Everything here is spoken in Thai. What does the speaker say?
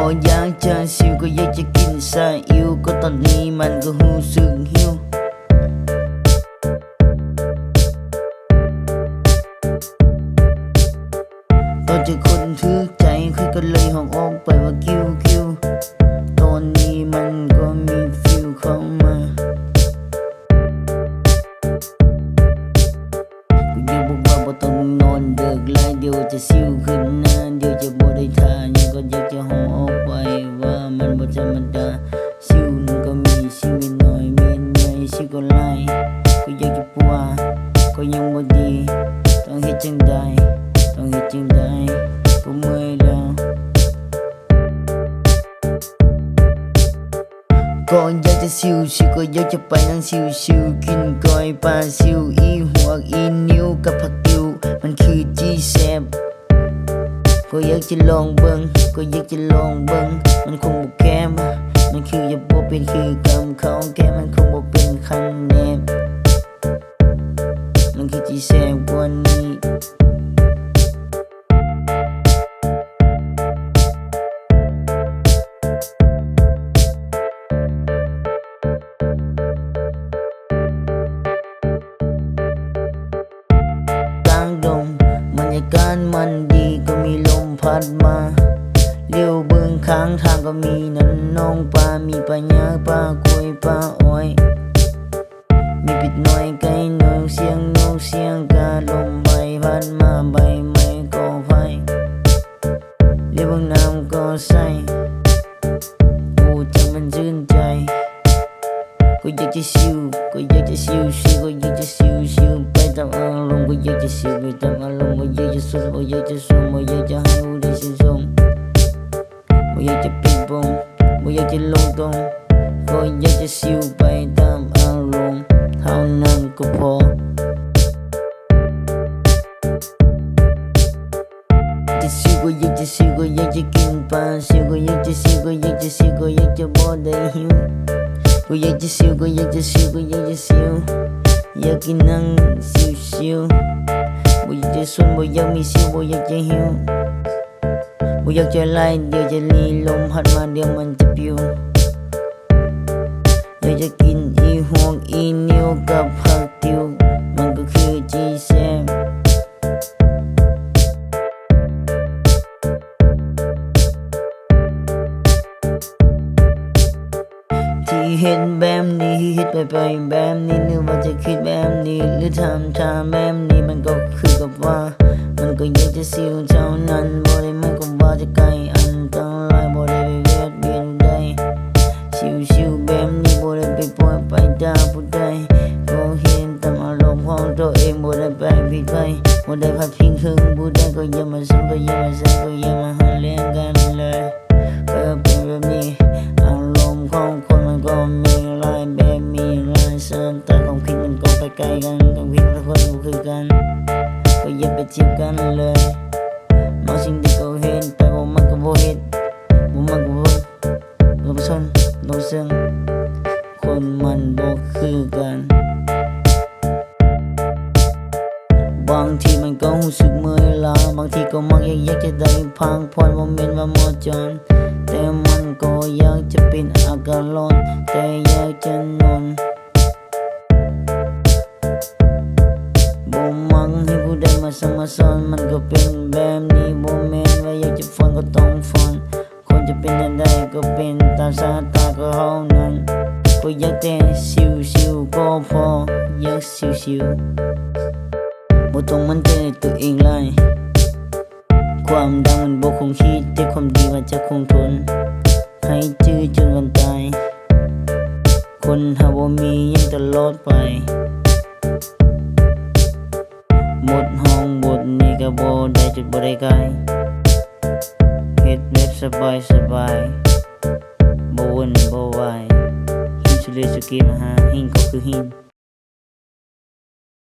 ็ยากจะซิวก็อยากจะกินซาอิวก็ตอนนี้มันก็หูสึกหิวตอนเจอคนถือใจคุยกันเลยห้องออกไปว่าคิวคิวตอนนี้มันก็มีฟิลเข้ามากูยังบอกว่าบ่ต้องนอนเดึกหลายเดี๋ยวจะซิวขึ้นนะเดี๋ยวจะ đi tha nhưng con giấc cho hồng ốc bay và mình một trăm mình đã siêu nụ có mì siêu mình nói mình nhảy siêu còn lại có giấc cho qua, có những một đi. Toàn hết chân đài toàn hết chân đài của mười đau. Con giấc cho siêu siêu có giấc cho bay năng siêu siêu kinh coi ba siêu y hoặc y níu cặp hạt tiêu mình khi chia sẻ ก็อยากจะลองเบิ้งก็อยากจะลองเบิ้งมันคงบอกแกมมันคืออย่าบอกเป็นคือกรรมของแกมันคงบอกเป็นคันแนมมันคือที่แสงวันนี้ังดมบรรยากาศมัน พัดมาเลี้ยวเบื้องข้างทางก็มีนันน้องปลามีปลาหยาปลากุยปลาอ้อยมีปิดหน่อยไก่นกเสียงนกเสียงกาลมใบพัดมาใบไม้ก็ไฟเลี้ยวเบื้องน้ำก็ใส giờ chỉ siêu cô giờ chỉ siêu siêu cô giờ chỉ siêu siêu bây tao ăn luôn cô giờ chỉ siêu bây tao ăn luôn cô giờ chỉ siêu cô giờ chỉ siêu cô giờ chỉ hao đi siêu sông cô giờ chỉ ping pong cô giờ chỉ lung tung cô giờ chỉ siêu bây tao ăn luôn thao năng cô phò chỉ siêu cô giờ chỉ siêu cô giờ chỉ kinh pa siêu cô giờ chỉ siêu cô giờ chỉ siêu cô giờ chỉ body hiu Kuya Jisoo, Kuya Jisoo, Kuya Jisoo. Yaki nang siu siu Boya Jisun, Boya Mi Siu, Boya Jaehyun Boya Dia Jaeli Lom Hat Dia Man Jae Kin I Hong Gap แบบนี้คิดไปไปแบบนี้นึกว่าจะคิดแบบนี้ หรือทำทำแบบนี้มันก็คือกับว่า มันก็อยากจะซิวเท่านั้นบ่ได้มันก็ว่าจะไกลอันตรายบ่ได้ไปเวียดเวียนใดชิวชิวแบบนี้บ่ได้ไปปล่อยไปด่าผู้ใดก็เห็นตามอารมณ์ของตัวเองบ่ได้ไปผิดไปบ่ได้พัดพิงถึงผู้ใดก็อย่ามาซ้ำก็อย่ามาแซงก็อย่ามาหาเลี้ยงกันเลยก็เป็นแบบนี้ chicanle Nó xin đi cầu hiền Tại bộ mắt cầu vô hiền Bộ mắt cầu vô Lòng sân Lòng sương Khuôn mặn bộ khư gần Bằng thì mình có hùng sức mới là Bằng thì có mắc giác giác chết đầy Phang phòn vô miền và mò tròn Tại mình có giác chấp bình ạc lôn Tại giác chân nôn มาสั่งมาสอนมันก็เป็นแบบนี้บ่แม่นว่าอยากจะฟังก็ต้องฟังคนจะเป็นย่างใดก็เป็นตามสายตาก็เท่านั้นก็อยากแต่ชิวๆก็พออยากชิวๆบ่ต้องมันใจในตัวเองเลยความดังมันบ่คงคิดแต่ความดีมันจะคงทนให้จื้อจนวันตายคนหาบ่มียังตลอดไป หมดห้องบทนี้ก็บ่ได้จุดบ่ได้ไกลเฮ็ดเล็บสบายสบายบ่วนบ่วายหินสุเลสุกีมหาหินก็คือหิน